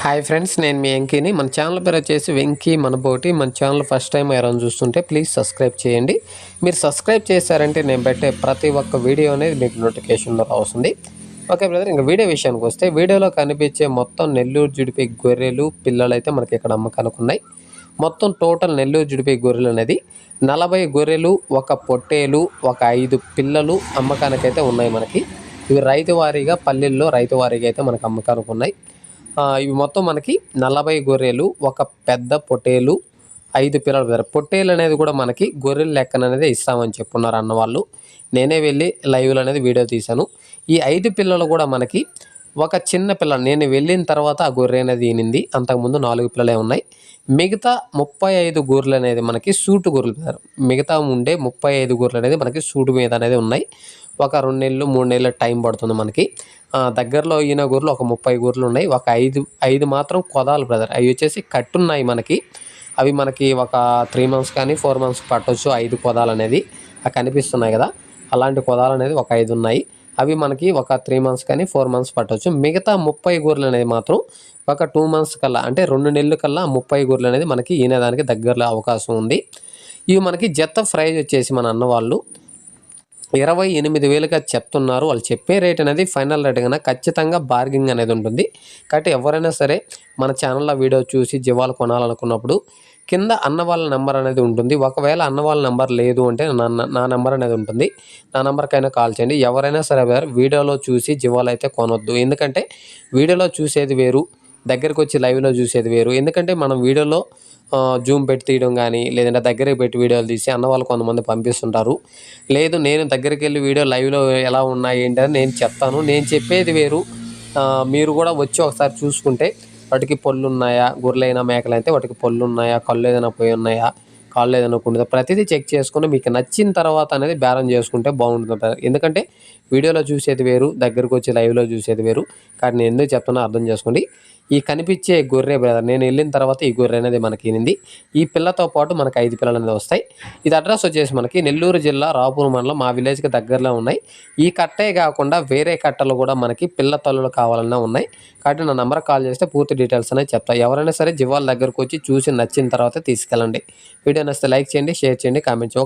Hi friends నేను మీ వెంకీని. మన channel పేరు వచ్చేసి వెంకీ మనబోటి. మన ఛానల్ ఫస్ట్ టైం ఎవరైనా చూస్తుంటే ప్లీజ్ సబ్స్క్రైబ్ చేయండి. మీరు సబ్స్క్రైబ్ చేశారంటే నేను పెట్టే ప్రతి ఒక్క వీడియో అనేది మీకు నోటిఫికేషన్లో వస్తుంది ఓకే బ్రదర్ ఇంకా వీడియో విషయానికి వస్తే వీడియోలో కనిపించే మొత్తం నెల్లూరు జుడిపి గొర్రెలు పిల్లలు అయితే మనకి ఇక్కడ అమ్మకానికి ఉన్నాయి. మొత్తం టోటల్ నెల్లూరు జుడిపి గొర్రెలు అనేది నలభై గొర్రెలు ఒక పొట్టేలు ఒక ఐదు పిల్లలు అమ్మకానికైతే ఉన్నాయి మనకి. ఇవి రైతు వారీగా పల్లెల్లో రైతు వారీగా అయితే మనకు అమ్మకానికి ఉన్నాయి. ఇవి మొత్తం మనకి నలభై గొర్రెలు ఒక పెద్ద పొట్టేలు ఐదు పిల్లలు పెడతారు పొట్టేలు అనేది కూడా మనకి గొర్రెల లెక్కన అనేది ఇస్తామని చెప్పున్నారు అన్న వాళ్ళు నేనే వెళ్ళి లైవ్లో అనేది వీడియో తీశాను. ఈ ఐదు పిల్లలు కూడా మనకి ఒక చిన్న పిల్ల నేను వెళ్ళిన తర్వాత ఆ గొర్రె అనేది ఈనింది. అంతకుముందు నాలుగు పిల్లలే ఉన్నాయి. మిగతా ముప్పై ఐదు గొర్రెలు అనేది మనకి సూటు గొర్రెలు పెడతారు మిగతా ఉండే ముప్పై ఐదు గొర్రెలు అనేది మనకి సూటు మీద అనేది ఉన్నాయి. ఒక రెండు నెలలు మూడు నెలల టైం పడుతుంది మనకి. దగ్గరలో ఈయన గొర్రెలు ఒక ముప్పై గొర్రెలు ఉన్నాయి. ఒక ఐదు ఐదు మాత్రం కొదాలు బ్రదర్. అవి వచ్చేసి కట్టున్నాయి మనకి. అవి మనకి ఒక త్రీ మంత్స్ కానీ ఫోర్ మంత్స్ పట్టవచ్చు ఐదు కొదాలు అనేది కనిపిస్తున్నాయి కదా. అలాంటి కొదాలు అనేది ఒక ఐదు ఉన్నాయి. అవి మనకి ఒక త్రీ మంత్స్ కానీ ఫోర్ మంత్స్ పట్టవచ్చు. మిగతా ముప్పై గూర్లు అనేది మాత్రం ఒక టూ మంత్స్ కల్లా అంటే రెండు నెలల కల్లా ముప్పై గూర్లు అనేది మనకి ఈనేదానికి దగ్గరలో అవకాశం ఉంది. ఇవి మనకి జత ప్రైజ్ వచ్చేసి మన అన్న వాళ్ళు ఇరవై ఎనిమిది వేలుగా చెప్తున్నారు. వాళ్ళు చెప్పే రేట్ అనేది ఫైనల్ రేట్ కన్నా ఖచ్చితంగా బార్గింగ్ అనేది ఉంటుంది. కాబట్టి ఎవరైనా సరే మన ఛానల్లో వీడియో చూసి జీవాలు కొనాలనుకున్నప్పుడు కింద అన్న వాళ్ళ నెంబర్ అనేది ఉంటుంది. ఒకవేళ అన్న వాళ్ళ నెంబర్ లేదు అంటే నా నా నెంబర్ అనేది ఉంటుంది. నా నెంబర్కైనా కాల్ చేయండి. ఎవరైనా సరే వీడియోలో చూసి జీవాలు అయితే కొనొద్దు. ఎందుకంటే వీడియోలో చూసేది వేరు. దగ్గరకు వచ్చి లైవ్లో చూసేది వేరు. ఎందుకంటే మనం వీడియోలో జూమ్ పెట్టి తీయడం కానీ లేదంటే దగ్గరికి పెట్టి వీడియోలు తీసి అన్న వాళ్ళు కొంతమంది పంపిస్తుంటారు. లేదు నేను దగ్గరికి వెళ్ళి వీడియో లైవ్లో ఎలా ఉన్నాయి ఏంటి అని నేను చెప్తాను. నేను చెప్పేది వేరు. మీరు కూడా వచ్చి ఒకసారి చూసుకుంటే వాటికి పళ్ళు ఉన్నాయా గొర్రెలైనా మేకలైతే వాటికి పళ్ళు ఉన్నాయా కళ్ళు ఏదైనా పోయి ఉన్నాయా కాలేదు ఏదైనా ప్రతిదీ చెక్ చేసుకుని మీకు నచ్చిన తర్వాత అనేది బేరం చేసుకుంటే బాగుంటుంది ఎందుకంటే వీడియోలో చూసేది వేరు దగ్గరకు వచ్చి లైవ్లో చూసేది వేరు. కానీ నేను ఎందుకు చెప్తున్నా అర్థం చేసుకోండి. ఈ కనిపించే గొర్రె బ్రదర్ నేను వెళ్ళిన తర్వాత ఈ గొర్రె అనేది మనకి ఈ పిల్లతో పాటు మనకి ఐదు పిల్లలు అనేది వస్తాయి. ఇది అడ్రస్ వచ్చేసి మనకి నెల్లూరు జిల్లా రాపూర్ మండలం మా విలేజ్కి దగ్గరలో ఉన్నాయి. ఈ కట్టే కాకుండా వేరే కట్టలు కూడా మనకి పిల్ల తల్లులు కావాలన్నా ఉన్నాయి. కాబట్టి నా నెంబర్ కాల్ చేస్తే పూర్తి డీటెయిల్స్ అనేది చెప్తా. ఎవరైనా సరే జివాల దగ్గరకు వచ్చి చూసి నచ్చిన తర్వాత తీసుకెళ్ళండి. వీడియో నచ్చితే లైక్ చేయండి షేర్ చేయండి కామెంట్ చేయండి.